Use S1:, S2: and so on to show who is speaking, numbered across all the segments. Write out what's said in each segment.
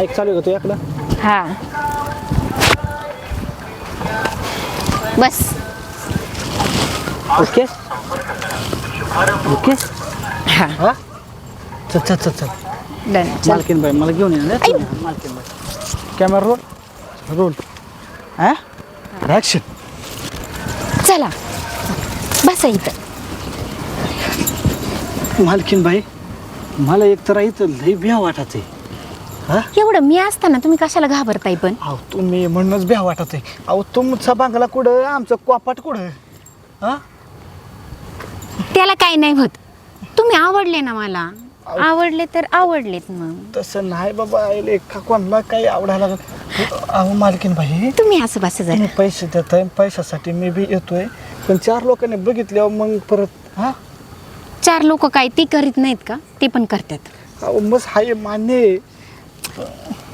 S1: ऐक चालू आहे का
S2: हा. बस.
S1: ओके? ओके?
S2: हा.
S1: हा? चल चल चल चल.
S2: डन चल.
S1: मालकीन बाई मला घेऊन ये ना मालकीन बाई. कॅमेरा रोल रोल हा? ॲक्शन
S2: चला. बसा इथं.
S1: मालकीन बाई मला एक तर इथं लई भ्या वाटत आहे हा?
S2: एवढं मी असताना तुम्ही कशाला घाबरताय पण?
S1: अहो तुम्ही म्हणूनच भ्या वाटत आहे. अहो तुमचा बांगला कुठं? आमचं कोपाट कुठं? हा?
S2: त्याला काही नाही होत. तुम्ही आवडले ना मला. आवडले तर आवडलेत मग.
S1: तसं नाही बाबा आईले का कोणाला काही आवडायला. अहो मालकीन बाई.
S2: तुम्ही असं बस
S1: तुम्ही पैसे देताय पैशासाठी मी बी येतोय. पण चार लोकांनी बघितल्यावर मग परत हा?
S2: चार लोक काय ते करीत नाहीत का? ते पण करतात.
S1: अहो मस्त हाय मान्य आहे.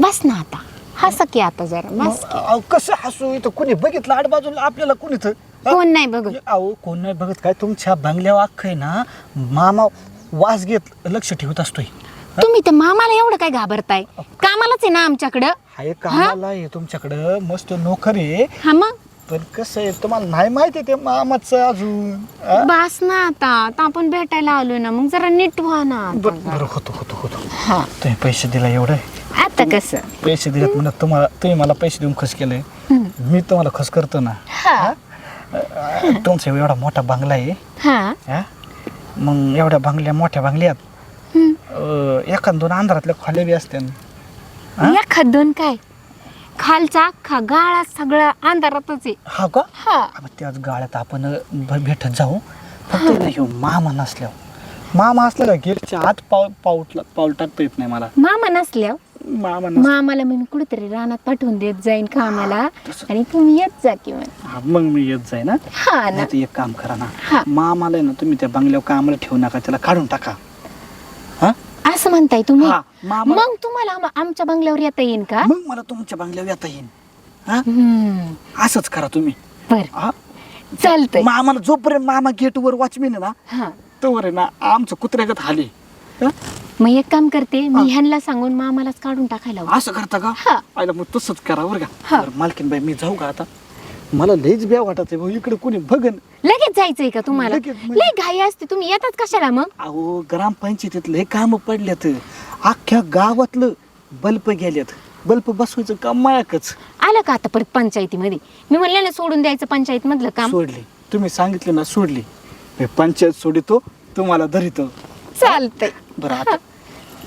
S2: बस ना आता. हसा की आता जरा बस
S1: अहो कसं हसू इथं? कुणी बघितलं आडबाजूला आपल्याला कुणी इथं? हा?
S2: कोण नाही बघत.
S1: अहो कोण नाही बघत? काय तुमच्या बंगल्यावर अख्खं आहे ना मामा वास घेत लक्ष ठेवत असतोय.
S2: तुम्ही तर मामाला एवढं काय घाबरताय? कामालाच आहे ना आमच्याकडं.
S1: हाय कामाला आहे तुमच्याकडं. मस्त नोकर आहे.
S2: हा मग?
S1: पण कसं आहे तुम्हाला नाही माहिती आहे ते मामाचं अजून हा?
S2: बस ना आता. आता आपण भेटायला आलोय ना मग जरा नीट व्हा ना आता.
S1: बरं बरं, होतो होतो होतो.
S2: हा.
S1: तुम्ही पैसे दिला एवढं?
S2: आता कसं?
S1: पैसे दिलेत म्हणत तुम्हाला तुम्ही मला पैसे देऊन खुश केले. मी तुम्हाला खुश करतो ना.
S2: हा.
S1: अं, तुमचा एवढा मोठा बंगला आहे.
S2: हा.
S1: हा? मग एवढ्या बंगल्या मोठ्या बंगल्यात
S2: हम्म.
S1: अं, एखाद दोन अंधारातल्या खोल्या बी असते
S2: एखाद दोन काय? खालचा अख्खा गाळा सगळा अंधारातच आहे.
S1: हा का?
S2: हा.
S1: मग त्याच गाळ्यात आपण भ- भेटत जाऊ. फक्त ना ह्यो मामा नसल्यावर. मामा असलेला गेटच्या आत पाव पाऊल पाऊल टाकता येत नाही मला.
S2: मामा नसल्यावर?
S1: मामा नस
S2: मामाला मी कुठेतरी रानात पाठवून देत जाईन कामाला. आणि तुम्ही येत जा किंवा
S1: हा, मग मी येत जाईन ना
S2: हा ना.
S1: नाही तर एक काम करा ना.
S2: हा.
S1: मामाला आहे ना तुम्ही त्या बंगल्यावर कामाला ठेवू नका त्याला काढून टाका. हा?
S2: असं म्हणताय तुम्ही?
S1: हा, मामा-
S2: मग तुम्हाला आम- आमच्या बंगल्यावर येता येईन का?
S1: मग मला तुमच्या बंगल्यावर येता हा?
S2: हम्म,
S1: असंच करा तुम्ही.
S2: बर.
S1: हा?
S2: चालतंय.
S1: मामाला जोपर्यंत मामा गेटवर वॉचमेन आहे ना
S2: हा.
S1: तोवर आहे ना आमचं कुत्र्यागत हाली हा?
S2: मग एक काम करते मी ह्यांना सांगून मामालाच काढून टाकायला लावू.
S1: असं करता का?
S2: हा.
S1: आयला मग तसंच करा बरं का.
S2: हा.
S1: बरं, बाई मी जाऊ का आता? मला लईच ब्या आहे भाऊ इकडे कोणी बघन.
S2: लगेच जायचंय का तुम्हाला?
S1: लगेच म्हणजे-
S2: लय घाई असते तुम्ही येतात कशाला मग?
S1: अहो ग्रामपंचायतीत लय काम पडल्यात. अख्ख्या गावातलं बल्ब गेल्यात. बल्ब बसवायचं काम मायाकच.
S2: आलं का आता परत पंचायतीमध्ये? मी म्हणलं ना सोडून द्यायचं पंचायत मधलं काम.
S1: सोडली. तुम्ही सांगितलं ना सोडली. मी पंचायत सोडितो तुम्हाला धरितो.
S2: चालतंय.
S1: बरं आता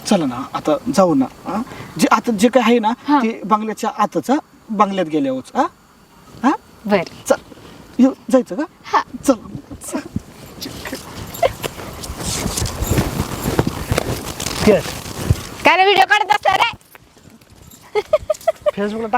S1: चला ना आता जाऊ ना हा? जे आता जे काय आहे ना
S2: हा.
S1: ते बंगल्याच्या आतच हा बंगल्यात गेल्यावरच हा हा
S2: बर.
S1: चल येऊ जायचं का?
S2: हा.
S1: चल.
S2: काय व्हिडिओ काढत असता रे?
S1: फेसबुकला टाक.